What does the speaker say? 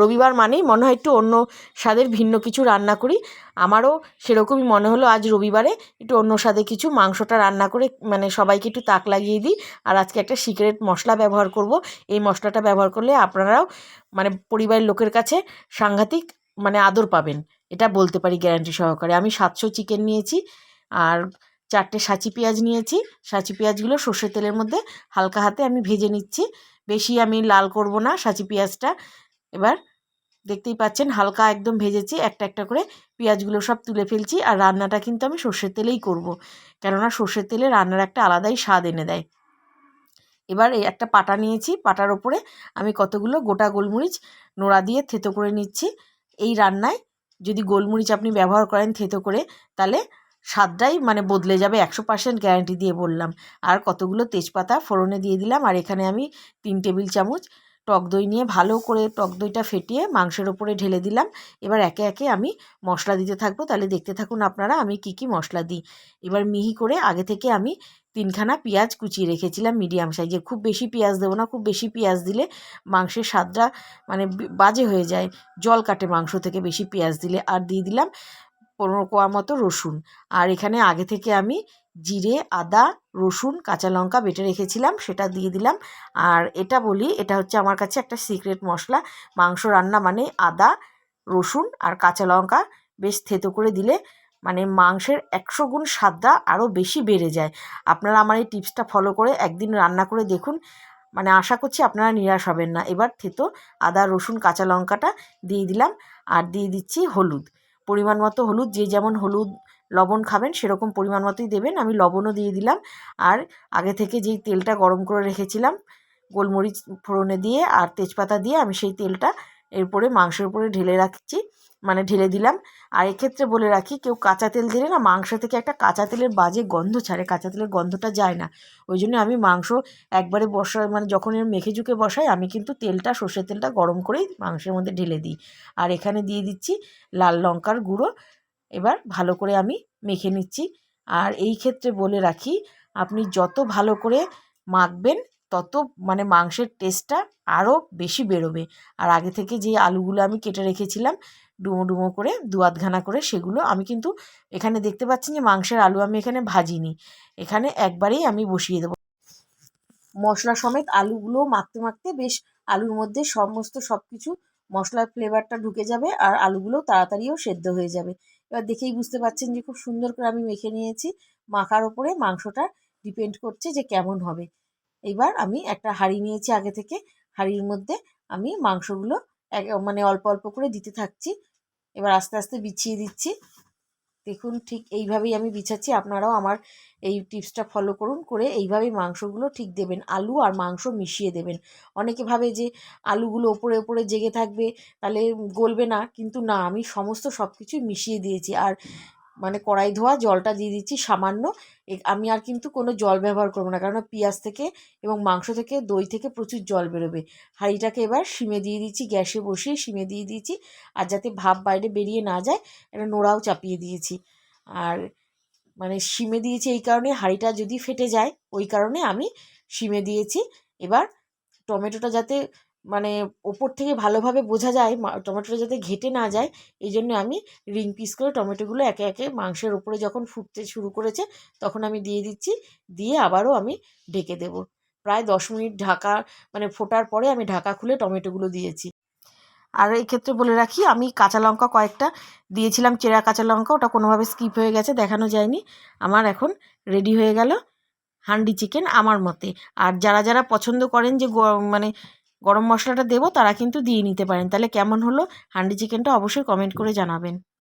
রবিবার মানেই মনে হয় একটু অন্য স্বাদের ভিন্ন কিছু রান্না করি। আমারও সেরকমই মনে হলো আজ রবিবারে একটু অন্য স্বাদে কিছু মাংসটা রান্না করে মানে সবাইকে একটু তাক লাগিয়ে দিই। আর আজকে একটা সিক্রেট মশলা ব্যবহার করব। এই মশলাটা ব্যবহার করলে আপনারাও মানে পরিবারের লোকের কাছে সাংঘাতিক মানে আদর পাবেন। এটা বলতে পারি গ্যারান্টি সহকারে। আমি সাতশো চিকেন নিয়েছি আর চারটে সাঁচি পেঁয়াজ নিয়েছি। সাঁচি পেঁয়াজগুলো সর্ষের তেলের মধ্যে হালকা হাতে আমি ভেজে নিচ্ছি। বেশি আমি লাল করব না সাঁচি পেঁয়াজটা। এবার দেখতেই পাচ্ছেন হালকা একদম ভেজেছি, একটা একটা করে পেঁয়াজগুলো সব তুলে ফেলছি আর রান্নাটা কিন্তু আমি সর্ষের তেলেই করব। কেননা সর্ষের তেলে রান্নার একটা আলাদাই স্বাদ এনে দেয়। এবার এই একটা পাটা নিয়েছি, পাটার ওপরে আমি কতগুলো গোটা গোলমরিচ নোড়া দিয়ে থেতো করে নিচ্ছি। এই রান্নায় যদি গোলমরিচ আপনি ব্যবহার করেন থেতো করে, তাহলে স্বাদটাই মানে বদলে যাবে, একশো পার্সেন্ট গ্যারান্টি দিয়ে বললাম। আর কতগুলো তেজপাতা ফোড়নে দিয়ে দিলাম, আর এখানে আমি তিন টেবিল চামচ টক দই নিয়ে ভালো করে টক দইটা ফেটিয়ে মাংসের ওপরে ঢেলে দিলাম। এবার একে একে আমি মশলা দিতে থাকব। তাহলে দেখতে থাকুন আপনারা আমি কি কি মশলা দিই। এবার মিহি করে আগে থেকে আমি তিনখানা পেঁয়াজ কুচিয়ে রেখেছিলাম মিডিয়াম সাইজে। খুব বেশি পেঁয়াজ দেবো না, খুব বেশি পেঁয়াজ দিলে মাংসের স্বাদটা মানে বাজে হয়ে যায়। জল কাটে মাংস থেকে বেশি পেঁয়াজ দিলে। আর দিয়ে দিলাম পনেরো কোয়া মতো রসুন। আর এখানে আগে থেকে আমি জিরে, আদা, রসুন, কাঁচা লঙ্কা বেটে রেখেছিলাম, সেটা দিয়ে দিলাম। আর এটা বলি, এটা হচ্ছে আমার কাছে একটা সিক্রেট মশলা। মাংস রান্না মানে আদা, রসুন আর কাঁচা লঙ্কা বেশ থেতো করে দিলে মানে মাংসের একশো গুণ স্বাদটা আরও বেশি বেড়ে যায়। আপনারা আমার এই টিপসটা ফলো করে একদিন রান্না করে দেখুন। মানে আশা করছি আপনারা নিরাশ হবেন না। এবার থেতো আদা, রসুন, কাঁচা লঙ্কাটা দিয়ে দিলাম। আর দিয়ে দিচ্ছি হলুদ। পরিমাণ মতো হলুদ, যে যেমন হলুদ লবণ খাবেন, সেরকম পরিমাণ মতোই দেবেন। আমি লবণও দিয়ে দিলাম। আর আগে থেকে যেই তেলটা গরম করে রেখেছিলাম, গোলমরিচ ফোড়নে দিয়ে আর তেজপাতা দিয়ে আমি সেই তেলটা এরপরে মাংসের উপরে ঢেলে রাখছি মানে ঢেলে দিলাম। আর এক্ষেত্রে বলে রাখি, কেউ কাঁচা তেল দিলে না, মাংস থেকে একটা কাঁচা তেলের বাজে গন্ধ ছাড়ে, কাঁচা তেলের গন্ধটা যায় না। ওই জন্য আমি মাংস একবারে বসা মানে যখন এর মেখে ঝুঁকে বসাই, আমি কিন্তু তেলটা, সর্ষের তেলটা গরম করেই মাংসের মধ্যে ঢেলে দিই। আর এখানে দিয়ে দিচ্ছি লাল লঙ্কার গুঁড়ো এবার ভালো করে আমি মেখে নিচ্ছি। আর এই ক্ষেত্রে বলে রাখি, আপনি যত ভালো করে মাখবেন, তত মানে মাংসের টেস্টটা আরও বেশি বেরোবে। আর আগে থেকে যে আলুগুলো আমি কেটে রেখেছিলাম, ডুমো ডুমো করে, দু আধখানা করে, সেগুলো আমি কিন্তু এখানে দেখতে পাচ্ছেন যে মাংসের আলু আমি এখানে ভাজিনি। এখানে একবারেই আমি বসিয়ে দেবো। মশলা সমেত আলুগুলো মাখতে মাখতে বেশ আলুর মধ্যে সমস্ত সব কিছু মশলার ফ্লেভারটা ঢুকে যাবে, আর আলুগুলো তাড়াতাড়িও সেদ্ধ হয়ে যাবে। এবার দেখেই বুঝতে পারছেন যে খুব সুন্দর করে আমি মেখে নিয়েছি। মাখার ওপরে মাংসটা ডিপেন্ড করছে যে কেমন হবে। এবার আমি একটা হাঁড়ি নিয়েছি আগে থেকে। হাঁড়ির মধ্যে আমি মাংসগুলো এক মানে অল্প অল্প করে দিতে থাকছি। এবার আস্তে আস্তে বিছিয়ে দিচ্ছি। দেখুন ঠিক এইভাবেই আমি বিছাচ্ছি, আপনারাও আমার এই টিপসটা ফলো করুন, করে এইভাবেই মাংসগুলো ঠিক দেবেন, আলু আর মাংস মিশিয়ে দেবেন। অনেকে ভাবে যে আলুগুলো ওপরে ওপরে জেগে থাকবে, তাহলে গলবে না, কিন্তু না, আমি সমস্ত সব কিছুই মিশিয়ে দিয়েছি। আর মানে কড়াই ধোয়া, জলটা দিয়ে দিচ্ছি সামান্য। আমি আর কিন্তু কোনো জল ব্যবহার করব না। কারণ পেঁয়াজ থেকে এবং মাংস থেকে, দই থেকে প্রচুর জল বেরোবে। হাঁড়িটাকে এবার সিমে দিয়ে দিচ্ছি, গ্যাসে বসিয়ে সিমে দিয়ে দিয়েছি আর যাতে ভাপ বাইরে বেরিয়ে না যায়, এটা নোড়াও চাপিয়ে দিয়েছি। আর মানে সিমে দিয়েছি এই কারণে হাঁড়িটা যদি ফেটে যায়, ওই কারণে আমি সিমে দিয়েছি। এবার টমেটোটা যাতে মানে ওপর থেকে ভালোভাবে বোঝা যায় টমেটোটা যাতে ঘেটে না যায় এই জন্য আমি রিং পিস করে টমেটোগুলো একে একে মাংসের ওপরে যখন ফুটতে শুরু করেছে, তখন আমি দিয়ে দিচ্ছি, দিয়ে আবারও আমি ঢেকে দেবো। প্রায় দশ মিনিট ঢাকা মানে ফোটার পরে আমি ঢাকা খুলে টমেটোগুলো দিয়েছি। আর এই ক্ষেত্রে বলে রাখি, আমি কাঁচা লঙ্কা কয়েকটা দিয়েছিলাম, চেরা কাঁচা লঙ্কা, ওটা কোনোভাবে স্কিপ হয়ে গেছে, দেখানো যায়নি। আমার এখন রেডি হয়ে গেল, হান্ডি চিকেন আমার মতে। আর যারা যারা পছন্দ করেন যে মানে গরম মশলাটা দেবো, তারা কিন্তু দিয়ে নিতে পারেন। তাহলে কেমন হলো? হান্ডি চিকেনটা অবশ্যই কমেন্ট করে জানাবেন।